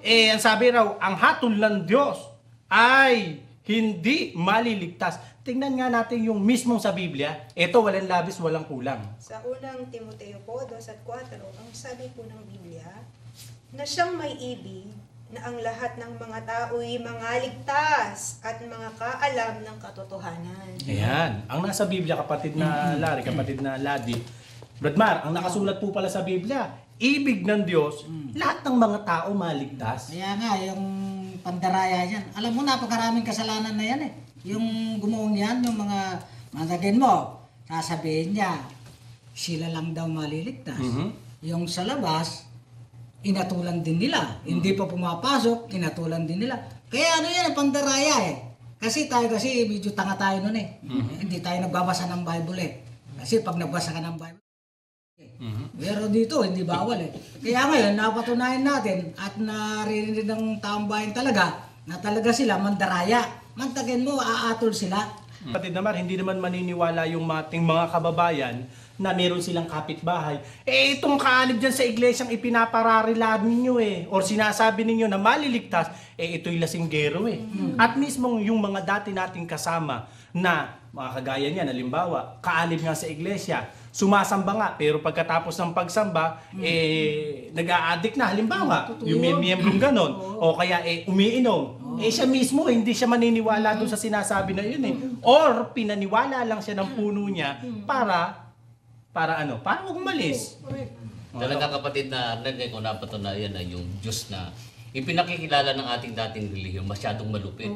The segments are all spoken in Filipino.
Eh, ang sabi raw, ang hatol ng Diyos ay hindi maliligtas. Tingnan nga natin yung mismong sa Biblia. Ito, walang labis, walang kulang. Sa unang Timoteo po, 2 at 4, ang sabi po ng Biblia, na siyang may ibig na ang lahat ng mga tao'y mga ligtas at mga kaalam ng katotohanan. Ayan. Ang nasa Biblia, kapatid na Larry, kapatid na Ladi. Bradmar, ang nakasulat po pala sa Biblia, ibig ng Diyos, lahat ng mga tao maligtas. Kaya nga, yung pandaraya yan. Alam mo, napakaraming kasalanan na yan eh. Yung gumawa yan, yung mga matagin mo, sasabihin niya, sila lang daw maliligtas. Mhm. Yung sa labas, inatulan din nila. Hindi pa pumapasok, inatulan din nila. Kaya ano yan, pandaraya eh. Kasi tayo kasi medyo tanga tayo nun eh. Hindi tayo nagbabasa ng Bible eh. Kasi pag nagbasa ka ng Bible, pero dito, hindi bawal eh. Kaya ngayon, napatunayan natin at naririnig ng taong talaga na talaga sila mandaraya. Mantagin mo, aatol sila. Kapatid naman, hindi naman maniniwala yung mating mga kababayan na meron silang kapitbahay. Eh, itong kaanib dyan sa iglesyang ipinapararilan ninyo eh. Or sinasabi ninyo na maliligtas, eh ito'y lasinggero eh. At mismong yung mga dati nating kasama na mga kagaya niya, halimbawa, kaanib nga sa iglesia, sumasamba nga, pero pagkatapos ng pagsamba, eh, nag-a-addict na, halimbawa, Totoo yung may miyembrong ganon, o kaya eh, umiinom. Eh siya mismo, hindi siya maniniwala doon sa sinasabi na yun eh. Or pinaniwala lang siya ng puno niya para, para ano, para umalis. Talaga kapatid na nagay ko napatunayan na yung Diyos na ipinakikilala ng ating dating relihiyon masyadong malupit.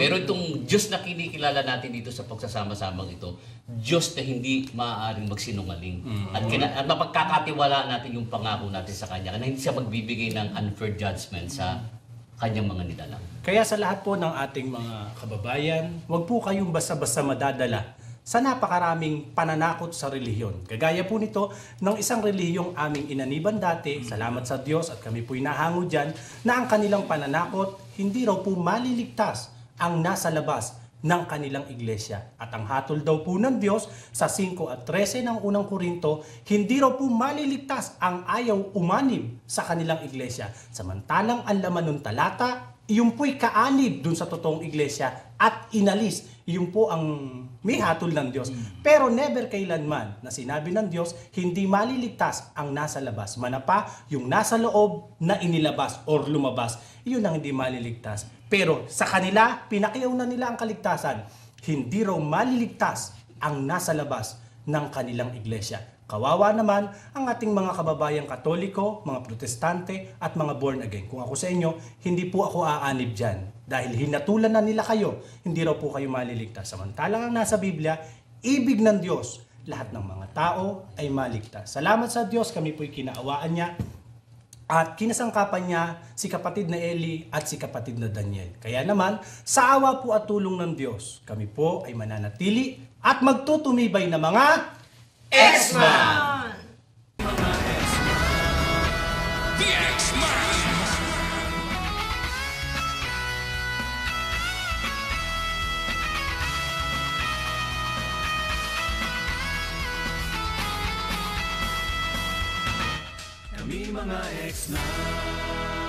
Pero itong Diyos na kinikilala natin dito sa pagsasama-samang ito, Diyos na hindi maaaring magsinungaling. At, kina, at mapagkakatiwala natin yung pangako natin sa Kanya na hindi siya magbibigay ng unfair judgment sa Kanyang mga nilalang. Kaya sa lahat po ng ating mga kababayan, huwag po kayong basta-basta madadala sa napakaraming pananakot sa relihiyon. Kagaya po nito ng isang relihiyong aming inaniban dati, salamat sa Diyos at kami po'y nahango dyan, na ang kanilang pananakot hindi raw po maliligtas ang nasa labas ng kanilang iglesia. At ang hatol daw po ng Diyos sa 5 at 13 ng unang Korinto, hindi raw po maliligtas ang ayaw umanib sa kanilang iglesia. Samantalang ang laman ng talata, iyon po'y kaanib dun sa totoong iglesia at inalis. Iyon po ang may hatol ng Diyos. Pero never kailanman na sinabi ng Diyos, hindi maliligtas ang nasa labas. Manapa yung nasa loob na inilabas or lumabas. Iyon ang hindi maliligtas. Pero sa kanila, pinakiyaw na nila ang kaligtasan. Hindi raw maliligtas ang nasa labas ng kanilang iglesia. Kawawa naman ang ating mga kababayang katoliko, mga protestante at mga born again. Kung ako sa inyo, hindi po ako aanib dyan. Dahil hinatulan na nila kayo, hindi raw po kayo maliligtas. Samantalang ang nasa Biblia, ibig ng Diyos, lahat ng mga tao ay maligtas. Salamat sa Diyos, kami po'y kinaawaan niya. At kinasangkapan niya si kapatid na Eli at si kapatid na Daniel. Kaya naman, sa awa po at tulong ng Diyos, kami po ay mananatili at magtutumibay na mga X-Man! The X-Man. Kami mga X-Man.